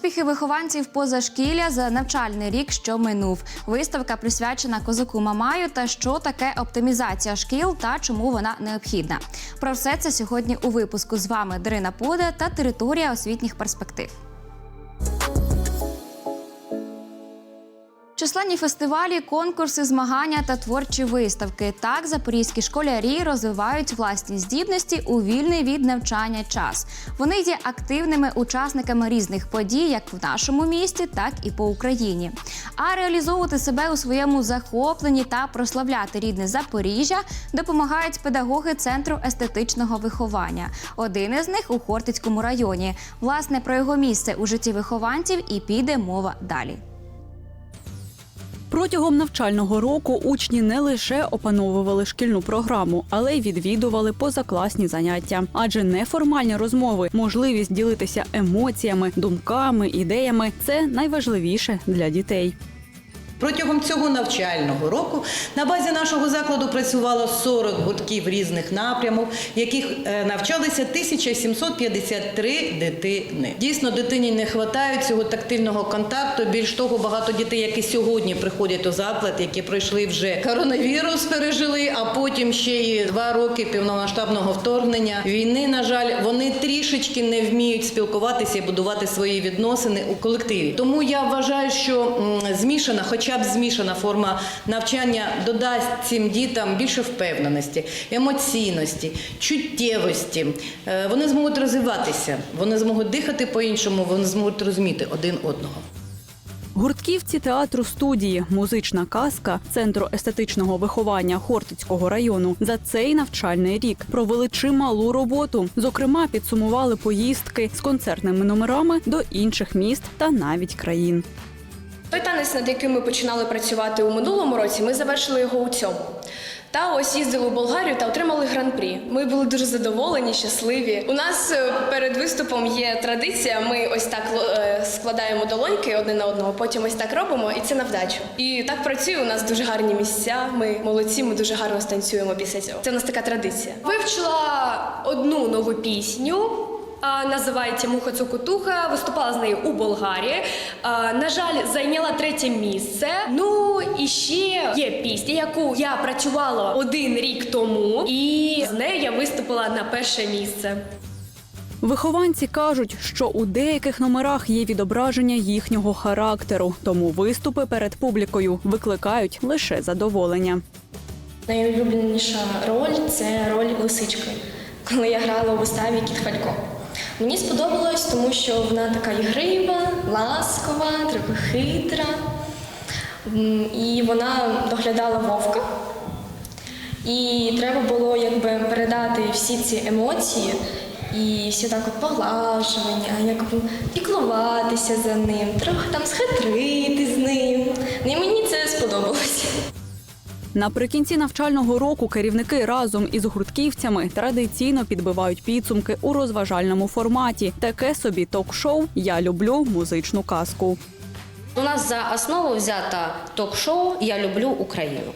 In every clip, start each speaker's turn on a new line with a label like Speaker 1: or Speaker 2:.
Speaker 1: Успіхи вихованців позашкілля за навчальний рік, що минув. Виставка присвячена козаку Мамаю та що таке оптимізація шкіл та чому вона необхідна. Про все це сьогодні у випуску з вами Дарина Пуде та територія освітніх перспектив. Численні фестивалі, конкурси, змагання та творчі виставки. Так запорізькі школярі розвивають власні здібності у вільний від навчання час. Вони є активними учасниками різних подій, як в нашому місті, так і по Україні. А реалізовувати себе у своєму захопленні та прославляти рідне Запоріжжя допомагають педагоги центру естетичного виховання. Один із них у Хортицькому районі. Власне про його місце у житті вихованців і піде мова далі.
Speaker 2: Протягом навчального року учні не лише опановували шкільну програму, але й відвідували позакласні заняття. Адже неформальні розмови, можливість ділитися емоціями, думками, ідеями це найважливіше для дітей.
Speaker 3: Протягом цього навчального року на базі нашого закладу працювало 40 гуртків різних напрямів, яких е, навчалися 1753 дитини. Дійсно, дитині не вистачає цього тактильного контакту. Більш того, багато дітей, які сьогодні приходять у заклад, які пройшли вже коронавірус, пережили, а потім ще й два роки повномасштабного вторгнення війни. На жаль, вони трішечки не вміють спілкуватися і будувати свої відносини у колективі. Тому я вважаю, що змішана, хоча б змішана форма навчання додасть цим дітям більше впевненості, емоційності, чуттєвості. Е, Вони зможуть розвиватися, вони зможуть дихати по-іншому, вони зможуть розуміти один одного.
Speaker 2: Гуртківці театру студії, музична казка центру естетичного виховання Хортицького району за цей навчальний рік провели чималу роботу. Зокрема, підсумували поїздки з концертними номерами до інших міст та навіть країн.
Speaker 4: Той танець, над яким ми починали працювати у минулому році, ми завершили його у цьому. Та ось їздили у Болгарію та отримали гран-прі. Ми були дуже задоволені, щасливі. У нас е, перед виступом є традиція. Ми ось так е, складаємо долоньки одне на одного, потім ось так робимо, і це на вдачу. І так працює. У нас дуже гарні місця. Ми молодці, ми дуже гарно станцюємо після цього. Це у нас така традиція. Вивчила одну нову пісню. Називається Муха Цокотуха. Виступала з нею у Болгарії. На жаль, зайняла третє місце. Ну і ще є пісня, яку я працювала один рік тому, і з нею я виступила на перше місце.
Speaker 2: Вихованці кажуть, що у деяких номерах є відображення їхнього характеру, тому виступи перед публікою викликають лише задоволення.
Speaker 4: Найулюбленіша роль це роль лисички, коли я грала у виставі Кіт Фалько. Мені сподобалось, тому що вона така ігрива, ласкова, трохи хитра. І вона доглядала вовка. І треба було якби передати всі ці емоції і всі так от поглажування, якби піклуватися за ним, трохи там схитрити з
Speaker 2: Наприкінці навчального року керівники разом із гуртківцями традиційно підбивають підсумки у розважальному форматі. Таке собі ток-шоу Я люблю музичну казку.
Speaker 5: У нас за основу взята ток-шоу Я люблю Україну.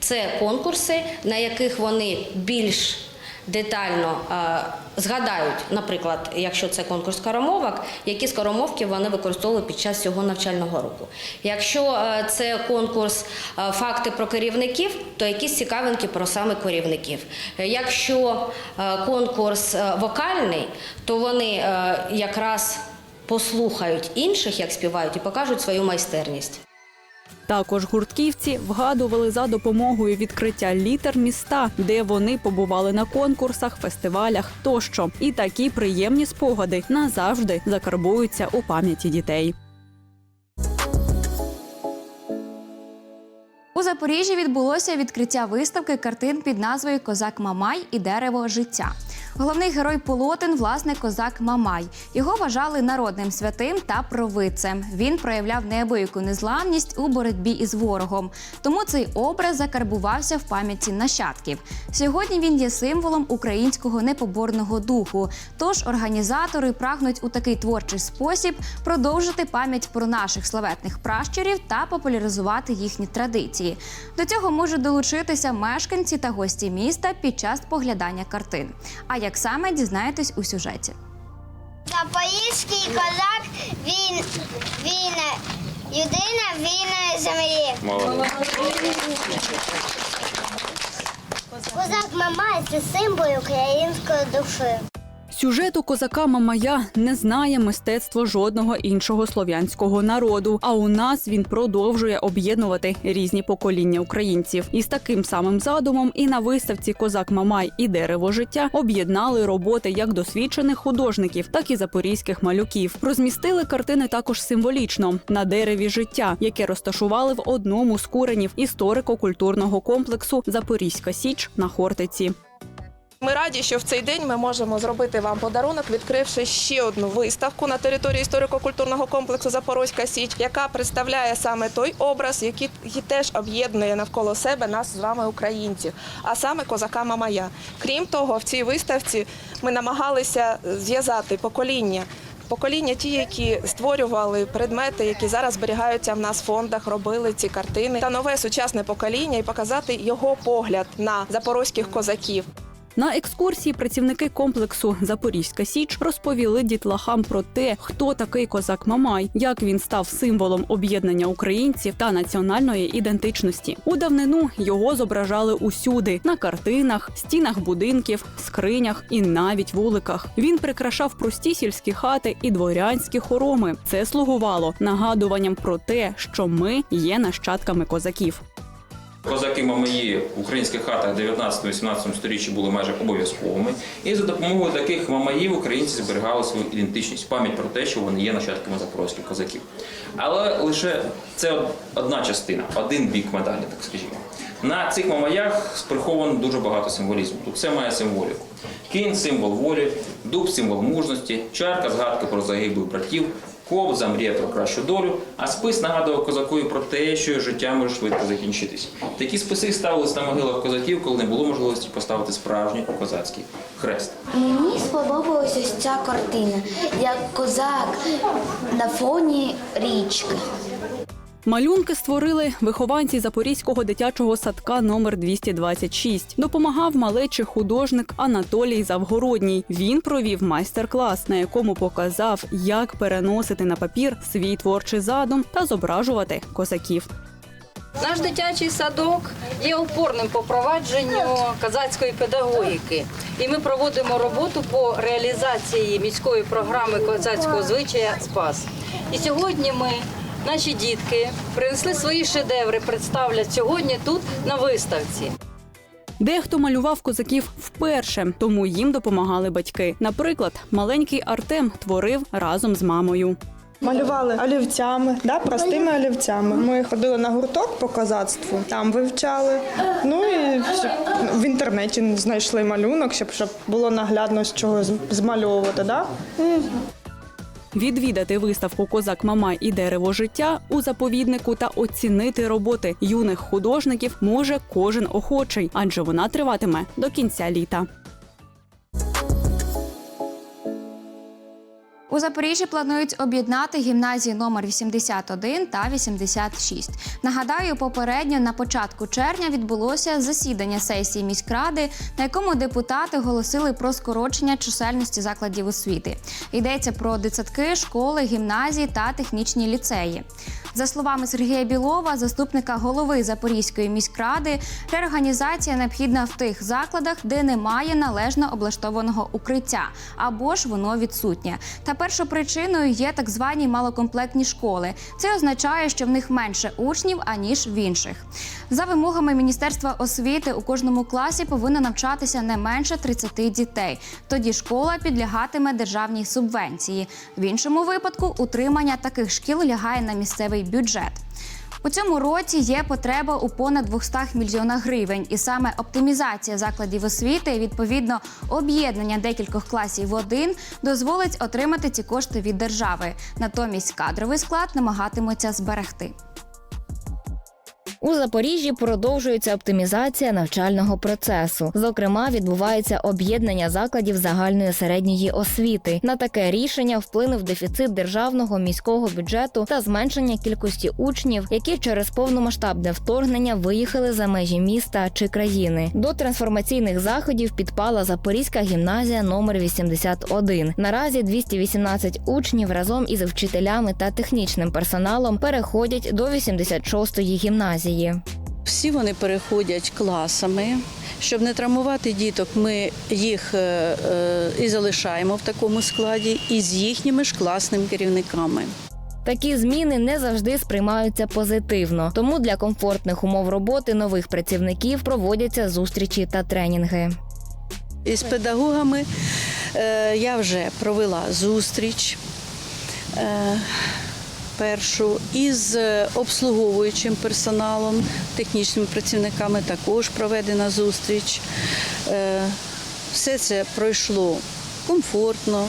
Speaker 5: Це конкурси, на яких вони більш детально е, згадають, наприклад, якщо це конкурс скоромовок, які скоромовки вони використовували під час цього навчального року. Якщо е, це конкурс е, факти про керівників, то якісь цікавинки про саме керівників. Якщо конкурс вокальний, то вони якраз послухають інших, як співають, і покажуть свою майстерність.
Speaker 2: Також гуртківці вгадували за допомогою відкриття літер міста, де вони побували на конкурсах, фестивалях тощо. І такі приємні спогади назавжди закарбуються у пам'яті дітей.
Speaker 1: У Запоріжжі відбулося відкриття виставки картин під назвою Козак Мамай і дерево життя. Головний герой полотен власне козак Мамай. Його вважали народним святим та провидцем. Він проявляв неабияку незламність у боротьбі із ворогом. Тому цей образ закарбувався в пам'яті нащадків. Сьогодні він є символом українського непоборного духу. Тож організатори прагнуть у такий творчий спосіб продовжити пам'ять про наших славетних пращурів та популяризувати їхні традиції. До цього можуть долучитися мешканці та гості міста під час поглядання картин. А як саме дізнаєтесь у сюжеті?
Speaker 6: Запорізький козак, він, він людина він землі. Козак мама – це символ української душі.
Speaker 2: Сюжет у козака Мамая не знає мистецтво жодного іншого слов'янського народу. А у нас він продовжує об'єднувати різні покоління українців. І з таким самим задумом і на виставці Козак Мамай і дерево життя об'єднали роботи як досвідчених художників, так і запорізьких малюків. Розмістили картини також символічно на дереві життя, яке розташували в одному з куренів історико-культурного комплексу Запорізька Січ на Хортиці.
Speaker 7: Ми раді, що в цей день ми можемо зробити вам подарунок, відкривши ще одну виставку на території історико-культурного комплексу Запорозька Січ, яка представляє саме той образ, який теж об'єднує навколо себе нас з вами, українців, а саме козака Мамая. Крім того, в цій виставці ми намагалися зв'язати покоління. Покоління ті, які створювали предмети, які зараз зберігаються в нас в фондах, робили ці картини, та нове сучасне покоління і показати його погляд на запорозьких козаків.
Speaker 2: На екскурсії працівники комплексу Запорізька Січ розповіли дітлахам про те, хто такий козак Мамай, як він став символом об'єднання українців та національної ідентичності. У давнину його зображали усюди на картинах, стінах будинків, скринях і навіть вуликах. Він прикрашав прості сільські хати і дворянські хороми. Це слугувало нагадуванням про те, що ми є нащадками козаків.
Speaker 8: Козаки мамаї в українських хатах 19-18 сторіччі були майже обов'язковими. І за допомогою таких мамаїв українці зберігали свою ідентичність, пам'ять про те, що вони є нащадками запорозьких козаків. Але лише це одна частина, один бік медалі, так скажімо. На цих мамаях приховано дуже багато символізму. Тут все має символіку. Кінь символ волі, дуб символ мужності, чарка згадка про загиблих братів, Ковза мріє про кращу долю, а спис нагадував козакові про те, що життя може швидко закінчитись. Такі списи ставились на могилах козаків, коли не було можливості поставити справжній козацький хрест.
Speaker 9: Мені сподобалася ця картина, як козак на фоні річки.
Speaker 2: Малюнки створили вихованці Запорізького дитячого садка номер 226. Допомагав малечі художник Анатолій Завгородній. Він провів майстер-клас, на якому показав, як переносити на папір свій творчий задум та зображувати козаків.
Speaker 10: Наш дитячий садок є опорним по провадженню казацької педагогіки, і ми проводимо роботу по реалізації міської програми козацького звичая Спас. І сьогодні ми, наші дітки, принесли свої шедеври, представлять сьогодні тут на виставці.
Speaker 2: Дехто малював козаків вперше, тому їм допомагали батьки. Наприклад, маленький Артем творив разом з мамою.
Speaker 11: Малювали олівцями, да, простими олівцями. Ми ходили на гурток по козацтву, там вивчали. Ну і в інтернеті знайшли малюнок, щоб, щоб було наглядно з чого змальовувати. Да?
Speaker 2: Відвідати виставку Козак Мамай і дерево життя у заповіднику та оцінити роботи юних художників може кожен охочий, адже вона триватиме до кінця літа.
Speaker 1: У Запоріжжі планують об'єднати гімназії номер 81 та 86. Нагадаю, попередньо на початку червня відбулося засідання сесії міськради, на якому депутати голосили про скорочення чисельності закладів освіти. Йдеться про дитсадки, школи, гімназії та технічні ліцеї. За словами Сергія Білова, заступника голови Запорізької міськради, реорганізація необхідна в тих закладах, де немає належно облаштованого укриття або ж воно відсутнє. Та першопричиною є так звані малокомплектні школи. Це означає, що в них менше учнів аніж в інших. За вимогами Міністерства освіти у кожному класі повинно навчатися не менше 30 дітей. Тоді школа підлягатиме державній субвенції. В іншому випадку утримання таких шкіл лягає на місцевий бюджет. У цьому році є потреба у понад 200 мільйонах гривень, і саме оптимізація закладів освіти, відповідно об'єднання декількох класів в один, дозволить отримати ці кошти від держави. Натомість кадровий склад намагатимуться зберегти.
Speaker 12: У Запоріжжі продовжується оптимізація навчального процесу. Зокрема, відбувається об'єднання закладів загальної середньої освіти. На таке рішення вплинув дефіцит державного міського бюджету та зменшення кількості учнів, які через повномасштабне вторгнення виїхали за межі міста чи країни. До трансформаційних заходів підпала Запорізька гімназія номер 81. Наразі 218 учнів разом із вчителями та технічним персоналом переходять до 86-ї гімназії.
Speaker 13: Всі вони переходять класами. Щоб не травмувати діток, ми їх е, е, і залишаємо в такому складі, і з їхніми ж класними керівниками.
Speaker 12: Такі зміни не завжди сприймаються позитивно, тому для комфортних умов роботи нових працівників проводяться зустрічі та тренінги.
Speaker 13: І з педагогами е, я вже провела зустріч першу із е, обслуговуючим персоналом, технічними працівниками також проведена зустріч. Е, все це пройшло комфортно,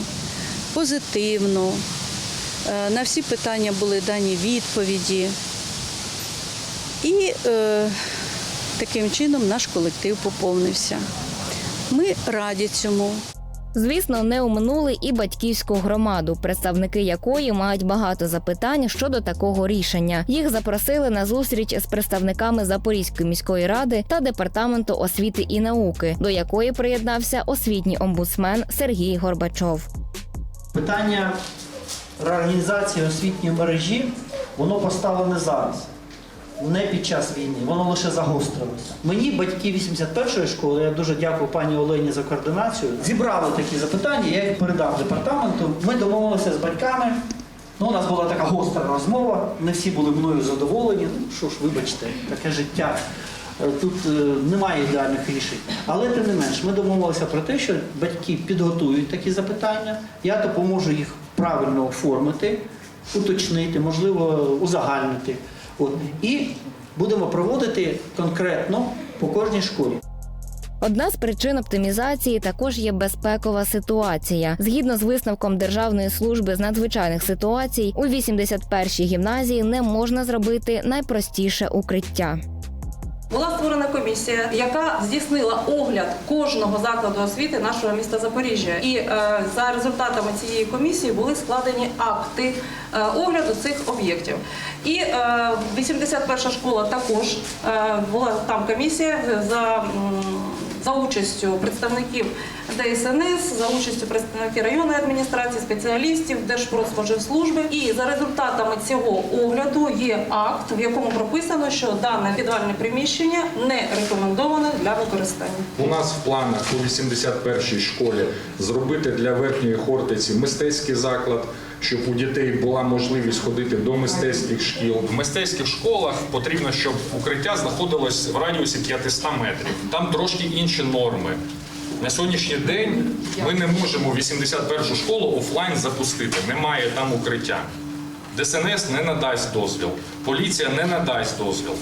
Speaker 13: позитивно. Е, На всі питання були дані відповіді. І е, таким чином наш колектив поповнився. Ми раді цьому.
Speaker 12: Звісно, не оминули і батьківську громаду, представники якої мають багато запитань щодо такого рішення. Їх запросили на зустріч з представниками Запорізької міської ради та департаменту освіти і науки, до якої приєднався освітній омбудсмен Сергій Горбачов.
Speaker 14: Питання реорганізації освітньої мережі воно поставлене зараз, не під час війни, воно лише загострилося. Мені, батьки 81-ї школи, я дуже дякую пані Олені за координацію, зібрали такі запитання, я їх передав департаменту. Ми домовилися з батьками. Ну, у нас була така гостра розмова, не всі були мною задоволені. Ну що ж, вибачте, таке життя. Е, Тут е, немає ідеальних рішень. Але тим не менш, ми домовилися про те, що батьки підготують такі запитання. Я допоможу їх правильно оформити, уточнити, можливо, узагальнити. От. І будемо проводити конкретно по кожній школі.
Speaker 12: Одна з причин оптимізації також є безпекова ситуація. Згідно з висновком Державної служби з надзвичайних ситуацій, у 81-й гімназії не можна зробити найпростіше укриття.
Speaker 15: Була створена комісія, яка здійснила огляд кожного закладу освіти нашого міста Запоріжжя. І е, за результатами цієї комісії були складені акти е, огляду цих об'єктів. І е, 81 школа також е, була там комісія за. м, За участю представників ДСНС, за участю представників районної адміністрації, спеціалістів, Держпродспоживслужби. І за результатами цього огляду є акт, в якому прописано, що дане підвальне приміщення не рекомендоване для використання.
Speaker 16: У нас в планах у 81-й школі зробити для верхньої Хортиці мистецький заклад, щоб у дітей була можливість ходити до мистецьких шкіл.
Speaker 17: В мистецьких школах потрібно, щоб укриття знаходилось в радіусі 500 метрів. Там трошки інші норми. На сьогоднішній день ми не можемо 81 школу офлайн запустити. Немає там укриття. ДСНС не надасть дозвіл, поліція не надасть дозвіл.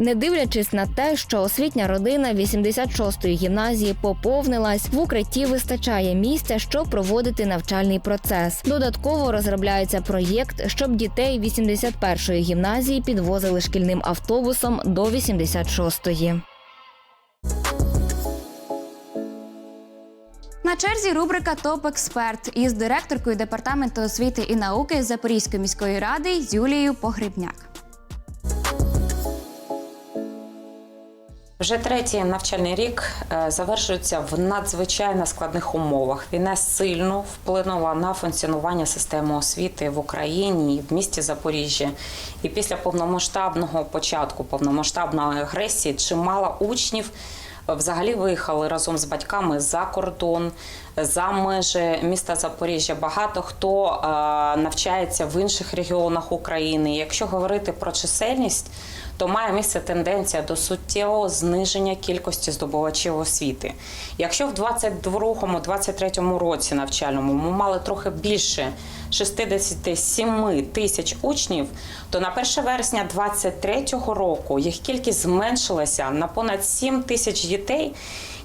Speaker 12: Не дивлячись на те, що освітня родина 86-ї гімназії поповнилась, в укритті вистачає місця, щоб проводити навчальний процес. Додатково розробляється проєкт, щоб дітей 81-ї гімназії підвозили шкільним автобусом до 86-ї.
Speaker 1: На черзі рубрика Топ Експерт із директоркою департаменту освіти і науки Запорізької міської ради Юлією Погребняк.
Speaker 18: Вже третій навчальний рік е, завершується в надзвичайно складних умовах. Війна сильно вплинула на функціонування системи освіти в Україні і в місті Запоріжжя. І після повномасштабного початку повномасштабної агресії чимало учнів взагалі виїхали разом з батьками за кордон, за межі міста Запоріжжя. Багато хто е, навчається в інших регіонах України. Якщо говорити про чисельність, то має місце тенденція до суттєвого зниження кількості здобувачів освіти. Якщо в 22-23 році навчальному ми мали трохи більше 67 тисяч учнів, то на 1 вересня 2023 року їх кількість зменшилася на понад 7 тисяч дітей.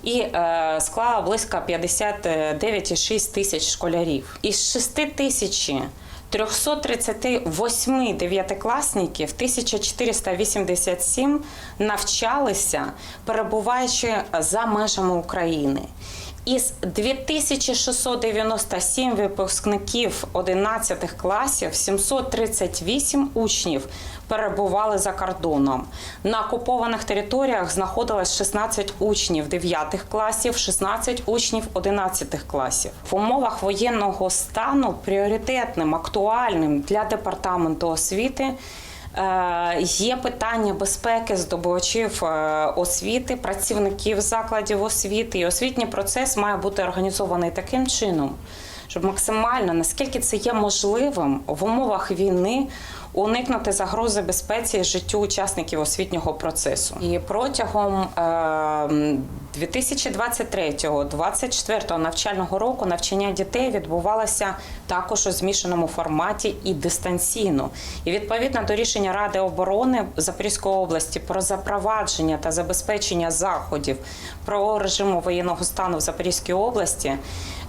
Speaker 18: І е, склала близько 59,6 тисяч школярів. Із 6 тисяч 338 дев'ятикласників 1487 навчалися, перебуваючи за межами України. Із 2697 випускників 11 класів 738 учнів перебували за кордоном. На окупованих територіях знаходилось 16 учнів 9 класів, 16 учнів 11 класів. В умовах воєнного стану пріоритетним, актуальним для департаменту освіти. Е, Є питання безпеки здобувачів е, освіти, працівників закладів освіти. І освітній процес має бути організований таким чином, щоб максимально, наскільки це є можливим, в умовах війни уникнути загрози безпеці життю учасників освітнього процесу. І протягом е, 2023-2024 навчального року навчання дітей відбувалося також у змішаному форматі і дистанційно. І відповідно до рішення Ради оборони Запорізької області про запровадження та забезпечення заходів про режиму воєнного стану в Запорізькій області.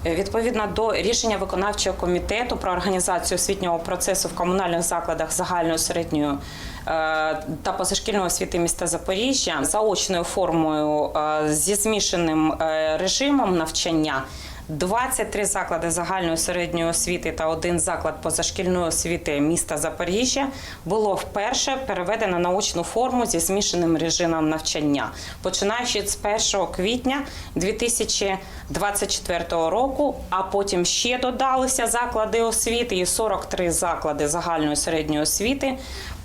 Speaker 18: Е, Відповідно до рішення виконавчого комітету про організацію освітнього процесу в комунальних закладах загальної середньої е, та позашкільної освіти міста Запоріжжя заочною формою е, зі змішаним режимом навчання. 23 заклади загальної середньої освіти та один заклад позашкільної освіти міста Запоріжжя було вперше переведено на очну форму зі змішаним режимом навчання, починаючи з 1 квітня 2024 року. А потім ще додалися заклади освіти і 43 заклади загальної середньої освіти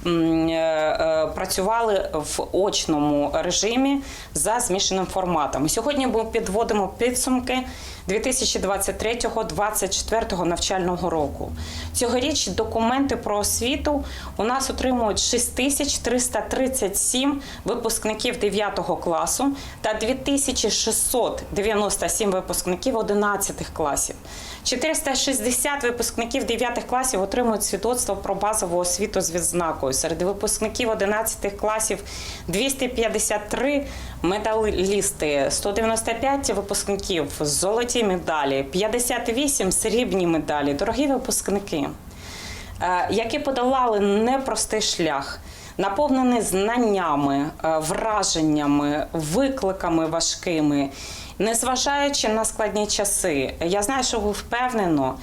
Speaker 18: е, е, працювали в очному режимі за змішаним форматом. Сьогодні ми підводимо підсумки 2023-2024 навчального року. Цьогоріч документи про освіту у нас отримують 6337 випускників 9 класу та 2697 випускників 11 класів. 460 випускників 9 класів отримують свідоцтво про базову освіту з відзнакою. Серед випускників 11 класів 253 медалісти, 195 випускників золоті медалі, 58 срібні медалі. Дорогі випускники, е, які подолали непростий шлях. Наповнений знаннями, е, враженнями, викликами важкими, незважаючи на складні часи. Я знаю, що ви впевнено,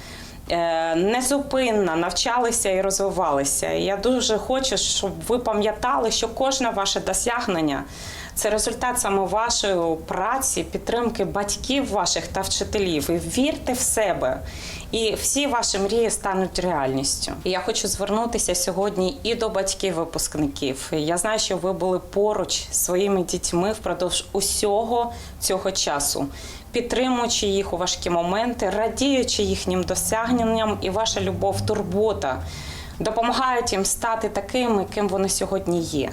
Speaker 18: е, незупинно навчалися і розвивалися. Я дуже хочу, щоб ви пам'ятали, що кожне ваше досягнення це результат саме вашої праці, підтримки батьків ваших та вчителів. І вірте в себе. І всі ваші мрії стануть реальністю. І я хочу звернутися сьогодні і до батьків випускників. Я знаю, що ви були поруч своїми дітьми впродовж усього цього часу, підтримуючи їх у важкі моменти, радіючи їхнім досягненням, і ваша любов, турбота допомагають їм стати такими, ким вони сьогодні є.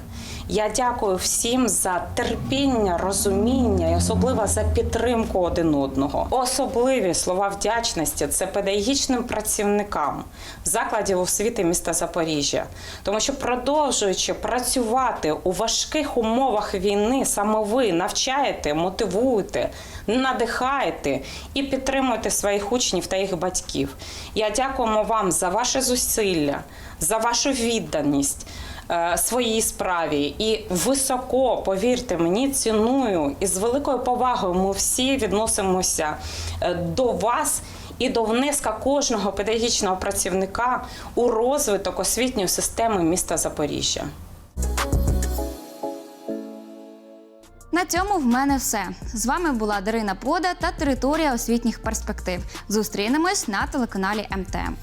Speaker 18: Я дякую всім за терпіння, розуміння і особливо за підтримку один одного. Особливі слова вдячності це педагогічним працівникам закладів освіти міста Запоріжжя, тому що продовжуючи працювати у важких умовах війни, саме ви навчаєте, мотивуєте, надихаєте і підтримуєте своїх учнів та їх батьків. Я дякуємо вам за ваше зусилля, за вашу відданість. е, Своїй справі і високо, повірте мені, ціную і з великою повагою ми всі відносимося е, до вас і до внеска кожного педагогічного працівника у розвиток освітньої системи міста Запоріжжя.
Speaker 1: На цьому в мене все. З вами була Дарина Пода та територія освітніх перспектив. Зустрінемось на телеканалі МТМ.